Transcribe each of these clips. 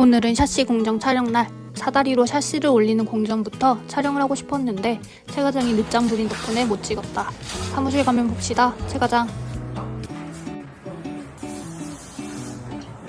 오늘은 샤시 공정 촬영 날. 사다리로 샤시를 올리는 공정부터 촬영을 하고 싶었는데 최 과장이 늦장 부린 덕분에 못 찍었다. 사무실 가면 봅시다. 최 과장.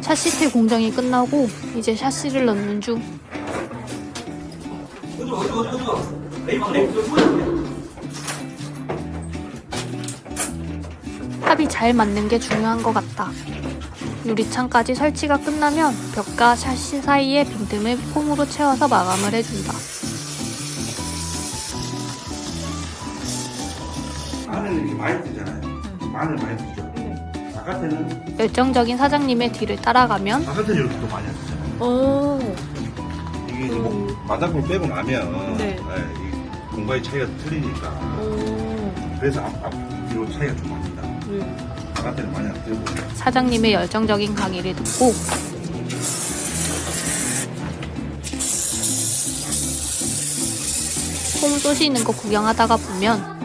샤시트 공정이 끝나고 이제 샤시를 넣는 중. 합이 잘 맞는 게 중요한 것 같다. 유리창까지 설치가 끝나면 벽과 샤시 사이의 빈틈을 폼으로 채워서 마감을 해준다. 마늘 이렇게 많이 뜨잖아요. 마늘 많이 뜨죠. 바깥에는 열정적인 사장님의 뒤를 따라가면 바깥에는 이렇게 또 많이 안 뜨잖아요. 오, 이게 이제 뭐 마당불 빼고 나면 네. 예, 이 공간의 차이가 틀리니까 오, 그래서 앞, 앞 뒤로 차이가 좀 납니다. 바깥에는 많이 안 뜨고 사장님의 열정적인 강의를 듣고 폼 쏘시는 거 구경하다가 보면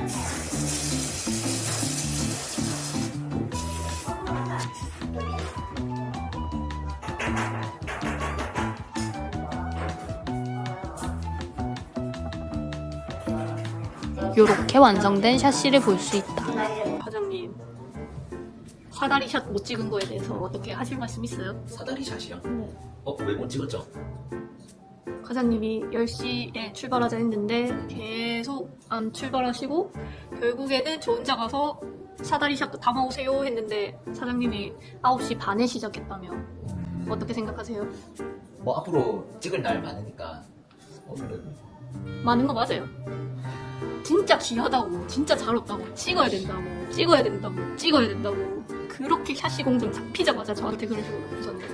요렇게 완성된 샤시를 볼 수 있다. 과장님, 사다리 샷 못 찍은 거에 대해서 어떻게 하실 말씀 있어요? 사다리 샷이요? 어? 왜 못 찍었죠? 과장님이 10시에 출발하자 했는데 계속 안 출발하시고 결국에는 저 혼자 가서 사다리 샷도 담아오세요 했는데 사장님이 9시 반에 시작했다며 어떻게 생각하세요? 뭐 앞으로 찍을 날 많으니까 오늘은 많은 거 맞아요. 진짜 귀하다고, 진짜 잘 없다고, 찍어야 된다고, 찍어야 된다고, 찍어야 된다고. 그렇게 샤시 공정 잡히자마자 저한테 그런 식으로 보셨네요.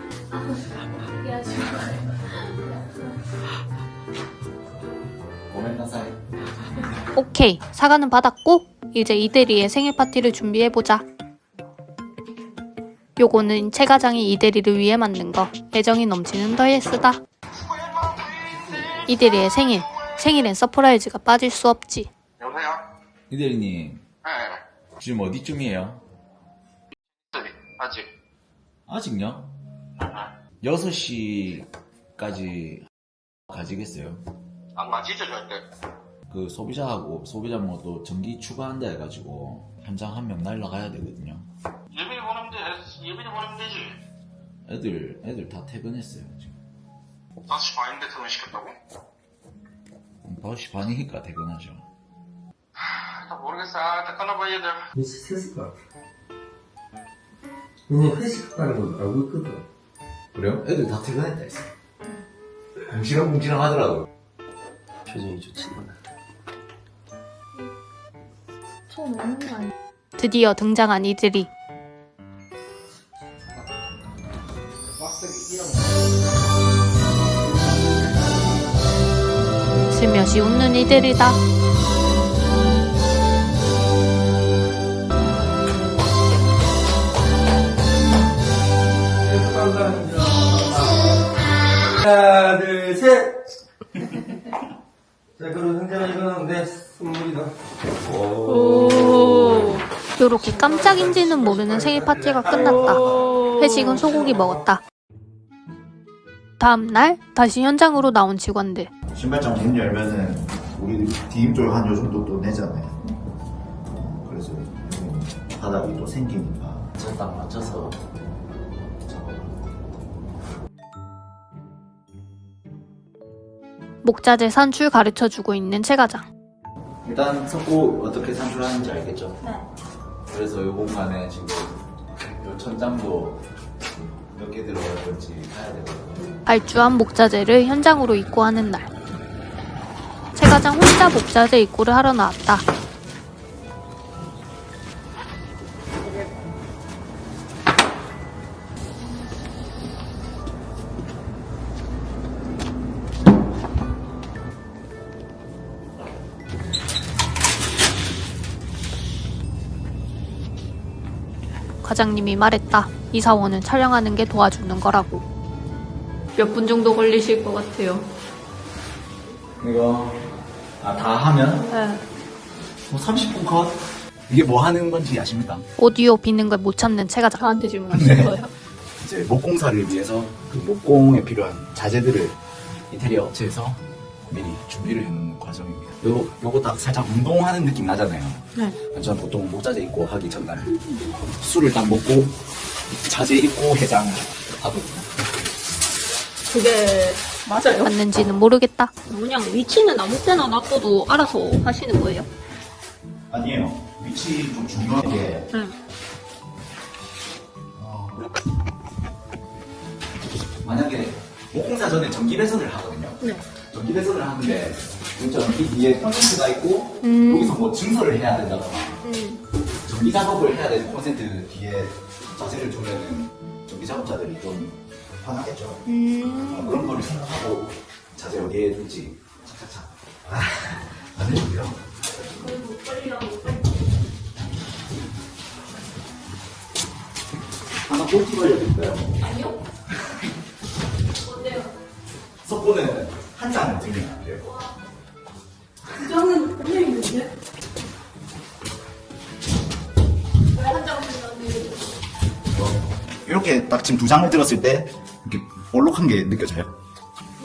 고멘나사이 오케이, 사과는 받았고, 이제 이대리의 생일 파티를 준비해보자. 요거는 최 과장이 이대리를 위해 만든 거, 애정이 넘치는 더예스다. 이대리의 생일, 생일엔 서프라이즈가 빠질 수 없지. 여보세요? 이대리님 네 지금 어디쯤이에요? 아직. 아직요? 6시까지 가지겠어요? 안 맞히죠 절대 그 소비자하고 소비자 뭐또 전기 추가한다 해가지고 현장 한 명 날라가야 되거든요. 예비 보내면 돼. 예비 보내면 되지. 애들 애들 다 퇴근했어요 지금. 5시 반인데 퇴근시켰다고? 5시 반이니까 퇴근하죠. 나 모르겠어. 아, 다 끊어봐 얘들 스트레스 것 같아. 왜냐면 회식했다는 걸 알고 있거든. 그래요? 애들 다 퇴근했다 했어 뭉치렁뭉치렁 하더라고 표정이 좋지. 드디어 등장한 이들이. 슬며시 웃는 이들이다. 자, 그럼 현재가 이거는 내 선물이다. 요렇게 깜짝인지는 모르는 생일 파티가 끝났다. 회식은 소고기 먹었다. 다음 날 다시 현장으로 나온 직원들. 신발장 문 열면은 우리 디임돌 한요 정도 또 내잖아요. 그래서 요 바닥이 또 생기니까 저딱 맞춰서 목자재 산출 가르쳐 주고 있는 최 과장. 일단 석고 어떻게 산출하는지 알겠죠? 네 그래서 이 공간에 지금 요 천장도 몇 개 들어갈 건지 봐야 되거든요 발주한 목자재를 현장으로 입고하는 날. 최 과장 혼자 목자재 입고를 하러 나왔다. 과장님이 말했다. 이 사원은 촬영하는 게 도와주는 거라고. 몇 분 정도 걸리실 것 같아요? 이거 아 다 하면 네. 뭐 30분 컷 이게 뭐 하는 건지 아십니까? 오디오 비는 걸 못 참는 최 과장. 저한테 질문하신 거예요? 이제 목공사를 위해서 그 목공에 필요한 자재들을 인테리어 업체에서 미리 준비를 해놓는 과정입니다. 요, 요거 딱 살짝 운동하는 느낌 나잖아요. 네. 전 보통 목자재 입고 하기 전날 술을 딱 먹고 자재 입고 해장 하거든요. 그게 맞아요? 맞는지는 모르겠다. 그냥 위치는 아무 때나 놔둬도 알아서 하시는 거예요? 아니에요. 위치 좀 중요한 게 응. 만약에 목공사 전에 전기 배선을 하거든요. 네. 전기 배선을 하는데 저는 이 뒤에 콘센트가 있고 음. 여기서 뭐 증설을 해야 된다거나 음. 전기 작업을 해야 되는 콘센트 뒤에 자세를 두면은 전기 작업자들이 좀 화나겠죠. 어, 그런 거를 생각하고 자세 어디에 둘지 착착착 아, 안 해도요. 하나 꿀팁 알려드릴까요? 아니요? 뭔데요? 석고는 한 장을 들면 안 돼요. 부장은 분명히 있는데? 들었는데? 이렇게 딱 지금 두 장을 들었을 때 이렇게 볼록한 게 느껴져요.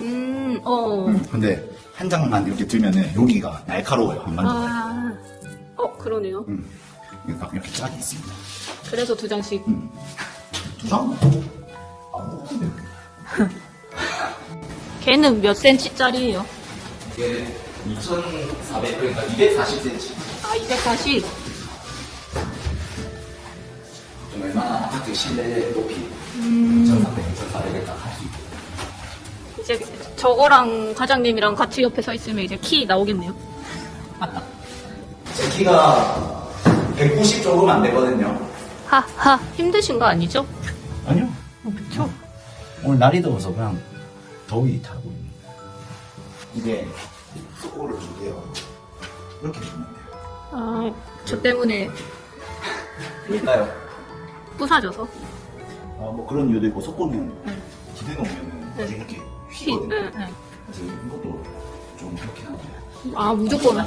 음, 어. 근데 한 장만 이렇게 들면은 여기가 날카로워요. 안 만져요. 아. 어, 그러네요. 음. 이게 딱 이렇게 짝이 있습니다. 그래서 두 장씩. 두 장? 아무것도 걔는 몇 센치짜리예요? 이게 2,400 그러니까 240cm. 아, 240. 좀 얼마나 아파트 실내 높이 2,300, 2,400을 딱 할 수 있고. 이제 저거랑 과장님이랑 같이 옆에 서 있으면 이제 키 나오겠네요. 제 키가 190 조금 안 되거든요. 하하. 힘드신 거 아니죠? 아니요. 어, 그쵸? 오늘 날이 더워서 그냥 더위 타고 있는. 이게 속고를 주게요. 이렇게 주면 돼요. 아, 저 때문에 그러니까요. 부사져서. 아, 뭐 그런 이유도 있고 속고는 기대 놓으면은 네. 이렇게 휘, 휘거든요. 응, 응. 그래서 이것도 좀 그렇긴 한데. 아, 무조건.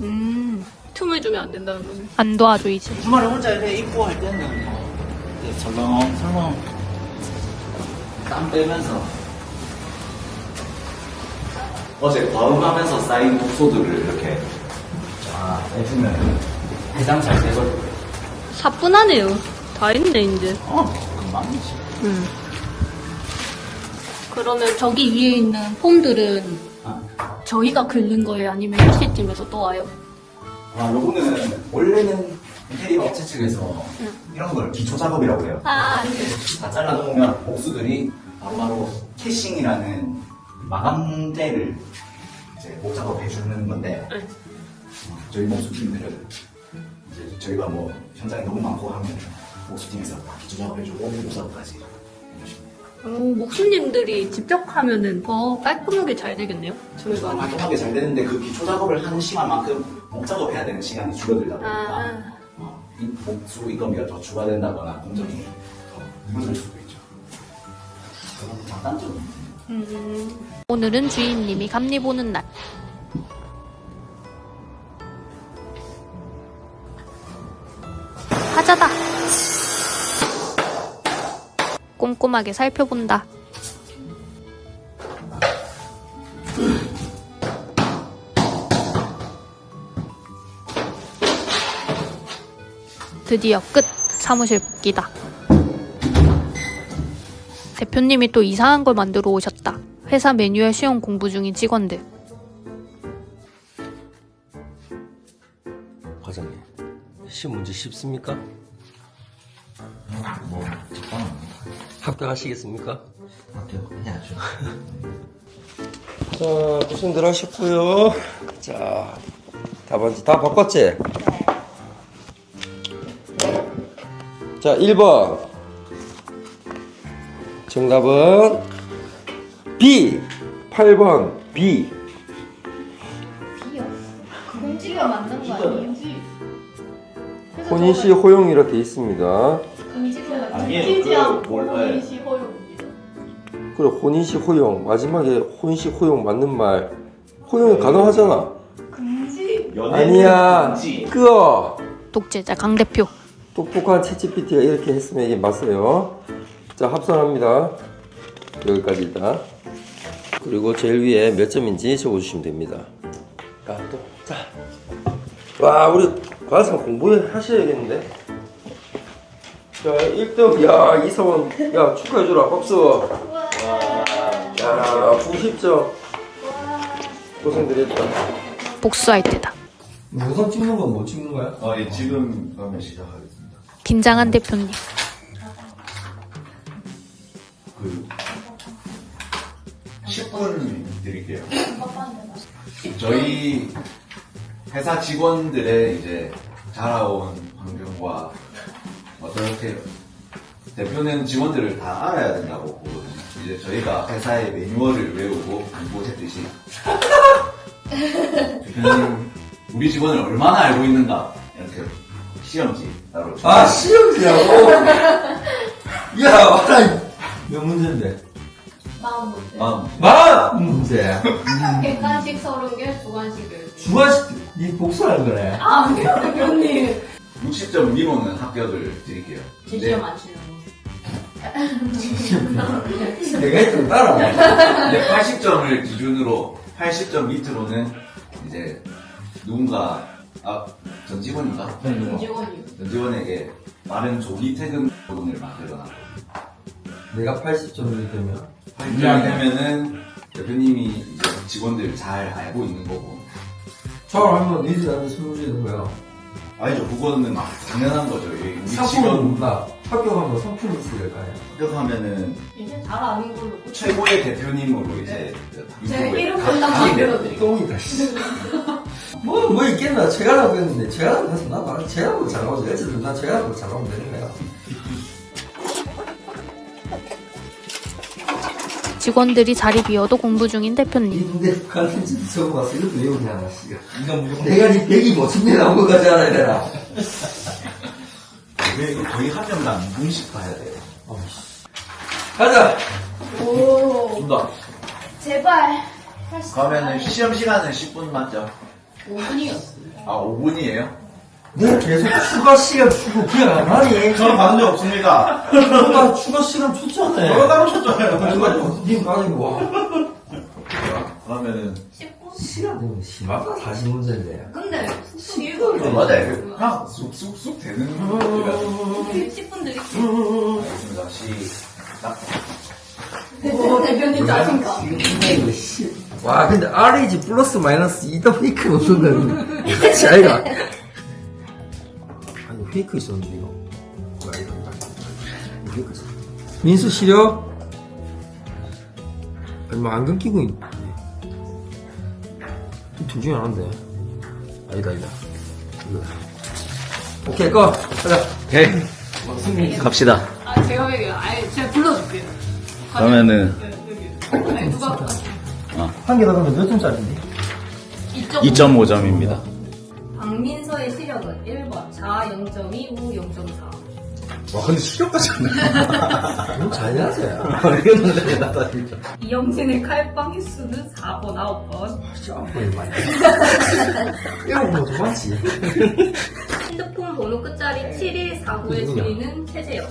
음, 틈을 주면 안 된다는 거네. 안 도와줘, 이제. 주말에 혼자 이렇게 입고 할 때는 뭐 이제 설렁 설렁 땀 빼면서. 어제 과음하면서 쌓인 독소들을 이렇게 쫙 빼주면 해장 잘 되거든요. 사뿐하네요. 다 했네, 이제. 어 금방이지. 음. 그러면 저기 위에 있는 폼들은 아, 저희가 긁는 거예요? 아니면 10시쯤에서 또 와요? 아, 요거는 원래는 인테리어 업체 측에서 응. 이런 걸 기초 작업이라고 해요. 아, 다 잘라놓으면 목수들이 바로바로 캐싱이라는 마감재를 이제 목 작업해 주는 건데 응. 어, 저희 목수팀들은 이제 저희가 뭐 현장에 너무 많고 하면 목수팀에서 다 기초 작업해주고 목 작업까지 해주십니다. 오, 목수님들이 직접 하면은 더 깔끔하게 잘 되겠네요? 저희가. 깔끔하게 잘 되는데 그 기초 작업을 하는 시간만큼 목 작업해야 되는 시간이 줄어들다 보니까 아, 어, 이 목수 인건비가 더 추가된다거나 공정이 더 늦어질 수도 있죠. 그건 장단점입니다. 음. 오늘은 주인님이 감리 보는 날. 하자다. 꼼꼼하게 살펴본다. 드디어 끝. 사무실 복귀다. 대표님이 또 이상한 걸 만들어 오셨다. 회사 메뉴에 시험 공부 중인 직원들. 과장님, 시험 문제 쉽습니까? 뭐. 합격하시겠습니까? 해야죠. 자, 고생들 하셨고요. 자, 답안지 다 바꿨지? 자, 1번. 정답은 B. 8번 B. 공지가 맞는 거 아니에요? 혼인시 호용이라 돼 있습니다. 공지가 아니에요. 그 않고 허용입니다. 그래, 혼인 시 호용. 마지막에 혼인 시 호용 맞는 말. 호용이 가능하잖아. 공지? 아니야. 끄어. 독재자 강 대표. 똑똑한 채찌PT가 이렇게 했으면 이게 맞어요. 자, 합산합니다. 여기까지다. 그리고 제일 위에 몇 점인지 적어주시면 됩니다. 야, 또, 자. 와, 우리 과상 공부하셔야겠는데? 자, 1등, 야, 이사원, 야, 축하해주라, 박수. 야, 90점. 고생들 했다. 복수할 때다. 우선 찍는 건 뭐 찍는 거야? 아, 예, 지금 그러면 시작하겠습니다. 긴장한 대표님. 그 10분 드릴게요. 저희 회사 직원들의 이제 자라온 환경과 어떻게 대표는 직원들을 다 알아야 된다고 보거든요. 이제 저희가 회사의 매뉴얼을 외우고 공부했듯이 대표님 우리 직원을 얼마나 알고 있는가 이렇게 시험지 따로 아, 시험지라고? 야, 와라. 몇 문제인데? 마음 문제. 마음 만 문제. 객관식 서른 개, 주관식을. 중화식, 니 복수하는 거네. 아, 그래요, 대표님. 60점 미로는 합격을 드릴게요. 진짜 맞추는 거. 내가 했던 따라. 이제 80점을 기준으로 80점 밑으로는 이제 누군가 아, 전 직원인가? 직원이요. 전 직원에게 빠른 조기 퇴근 보동을 만들어놔. 내가 80점이 되면. 80점이 되면은 대표님이 이제 직원들 잘 알고 있는 거고. 처음 하면 니들한테 선물 주는 거야. 아니죠, 그거는 당연한 거죠. 이 우리 상품은 직원 뭔가 합격하면 상품이 있을 거 아니야. 합격하면은 이제 잘 아는 걸로. 최고의 대표님으로 이제 제 유튜브에 이름 가- 한번 가게 돼요. 만들어드릴게요. 똥이다, 씨. 뭐, 뭐 있겠나. 제가 라고 했는데, 제가 라고 해서 나, 나 제가 라고 잘 나오지. 어쨌든 나 제가 라고 잘 나오면 되는 거야. 직원들이 자리 비어도 공부 중인 대표님. 이근데 가는 집 적어봤어. 이것도 외우냐, 하나, 씨. 내가 니 백이 못 침대 나온 거 가지 않아야 되나. 왜 이거 거의 한 명당 2분씩 봐야 돼요. 가자! 오, 준다. 제발. 그러면은 시험 시간은 10분 맞죠? 5분이었어요. 아 5분이에요? 내가 계속 추가 시간 주고 그냥 안 하니. 저는 받은 적 없습니다. 나 추가 시간 줬잖아. 따로 쳤잖아요. 님 가지고 와. 그러면은 10분? 시간 되면 심하다, 40문제인데. 근데, 쑥쑥 읽어요. 맞아요. 그냥 쑥쑥쑥 되는 거라서 10분 드릴게요. 알겠습니다. 시작. 오, 대표님 자신감. 이거 씨. 와, 근데 RH 플러스 마이너스 이다 페이크 없었는데. 그치, 아이가. 페이크 있었는데, 이거. 뭐야, 이거. 이거 페이크 있었 민수 시력? 아니, 뭐, 안경 끼고 있. 둘 중에 하나인데. 아니다, 아니다. 이거. 오케이, 꺼. 가자. 오케이. 갑시다. 아, 제가 왜, 아예 제가 불러줄게요. 그러면은 아니, 누가, 한 개 더 가면 몇 점짜리인데? 2.5점입니다. 박민서의 시력은 1번, 자 0.2, 우 0.4. 와, 근데 시력까지 안 나. 너무 잘하세요. 이겼는데, 나다 진짜. 이영진의 칼빵 횟수는 4번, 9번. 짬뽕이 많이. 이런 거더 많지. 핸드폰 번호 끝자리 7149의 주인은 최재혁.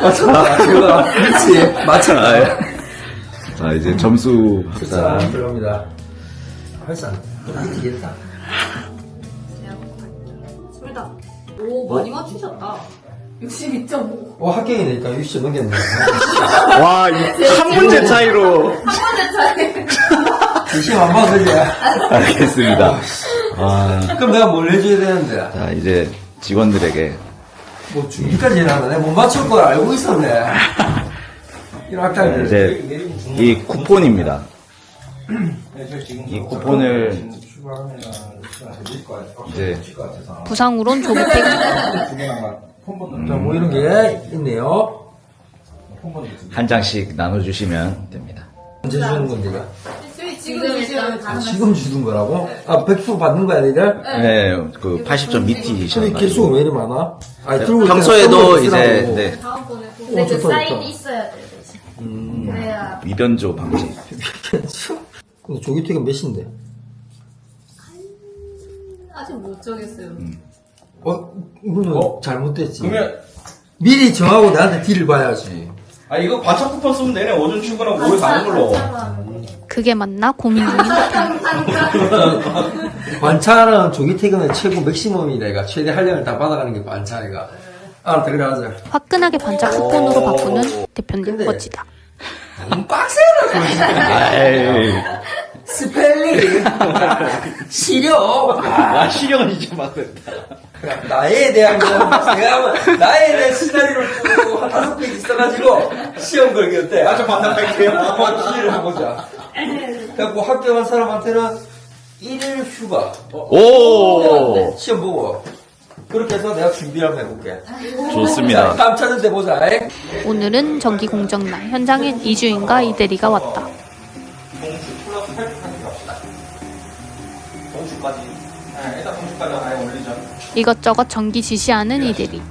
맞아. 제가, 그렇지. 맞잖아. 자, 이제 점수 자, 합산. 들어갑니다. 할산. 미치겠다. 둘다. 오, 많이 맞추셨다. 62.5. 어, 합격이니까 60 넘겼네. 와, 한 문제 차이로. 열심히 안 봐, 그지? 알겠습니다. 아, 그럼 내가 뭘 해줘야 되는데? 자, 이제 직원들에게 뭐, 중기까지 해놨나? 내가 못 맞출 걸 알고 있었네. 이런 학자들. 이제 이 쿠폰입니다. 이 쿠폰을 이제 부상으론 조기퇴근. 자, 뭐 이런 게 있네요. 한 장씩 나눠주시면 됩니다. 언제 주는 건데, 이거? 지금 일단 가능 지금 주는 거라고? 아, 100% 받는 거야, 니들? 네, 그 80점 근데 밑이셔가지고. 개수가 왜 이리 많아? 아니, 들고 평소에도 있잖아. 이제 쓰라고. 네, 다음번에 어, 근데 그 좋다, 사인이 좋다. 있어야 돼. 음. 그래야 위변조 방지. 근데 조기퇴근 몇인데? 아직 못 정했어요. 어, 이거는 어? 잘못됐지. 그러면 미리 정하고 나한테 딜을 봐야지. 아 이거 관찰 쿠폰 쓰면 되네 오전 출근하고 오후에 가는 걸로 그게 맞나 고민 중인 대표님. 반차는 조기 퇴근의 최고 맥시멈이 내가 최대 한량을 다 받아가는 게 반차이가. 알았다, 그래, 하자. 화끈하게 반짝 쿠폰으로 바꾸는 대표님 근데- 멋지다. 너무 빡세라, 스펠링. 시력. 아 시력은 이제 막 됐다 나에 대한 거, 나에 대한 시나리오를 쓰고 한 다섯 페이지 써가지고 시험 걸기 어때? 아저 반납할게요 한번 시를 해보자. 그래갖고 합격한 사람한테는 1일 휴가. 오 시험 보고. 그렇게 해서 내가 준비를 한번 해볼게. 좋습니다 다음 찾은 데 보자. 에? 오늘은 전기 공정날 현장엔 이주인과 이대리가 왔다. 30까지. 네, 일단 30까지 아예 올리죠. 이것저것 전기 지시하는 예. 이들이.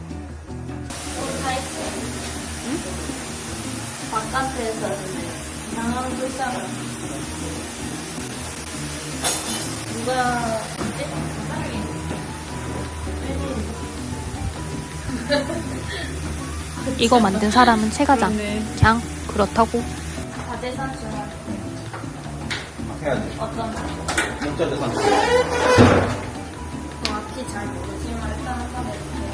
이거 만든 사람은 최과장. 그냥 그렇다고. 과제 산출 해야지. 어떤 목자재 산출 정확히 잘 모르지만 일단 한번 해볼게요.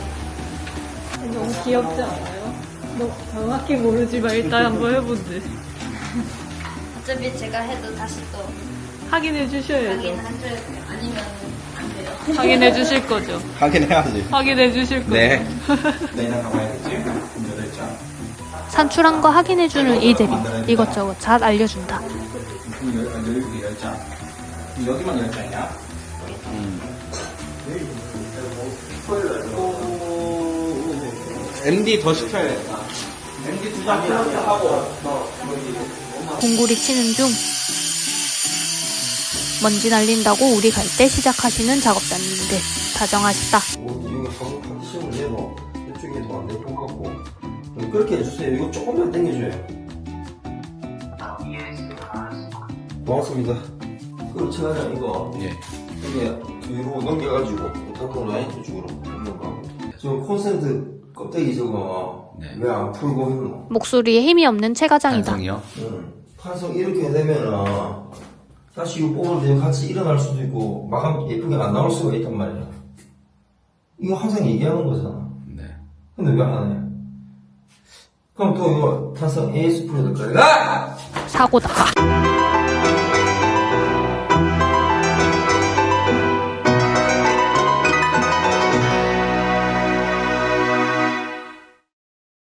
너무 귀엽지 않아요? 너 정확히 모르지만 일단 한번 해본대. 어차피 제가 해도 다시 또 확인해 주셔야죠. 확인한 줄 아니면 안 돼요. 확인해 주실 거죠? 하긴 해야지 확인해 주실 거죠? 네 내년 가봐야겠지 장 산출한 거 확인해주는 이대리. 이것저것 잘 알려준다. 여기 열 장. 여기만 열 장이야? MD 더 시켜야겠다. MD 두장 플러스 하고. 공구리 치는 중. 먼지 날린다고 우리 갈 때 시작하시는 작업자님들. 다정하시다. 뭐, 이거 하고 하기 시험을 내고, 이쪽에도 안될것 같고. 그렇게 해주세요. 이거 조금만 당겨줘요. 고맙습니다. 그럼 제가 이거, 예. 이게 뒤로 넘겨가지고, 탁구 라인 이쪽으로 넘어가고. 지금 콘센트 껍데기 저거, 네. 왜 안 풀고 있노? 목소리에 힘이 없는 최 과장이다. 반성이요? 응. 탄성 이렇게 되면은, 다시 이거 뽑을 때 같이 일어날 수도 있고, 마감 예쁘게 안 나올 수가 있단 말이야. 이거 항상 얘기하는 거잖아. 네. 근데 왜안 해? 그럼 또 이거 탄성 AS 프로덕까지 가! 사고다.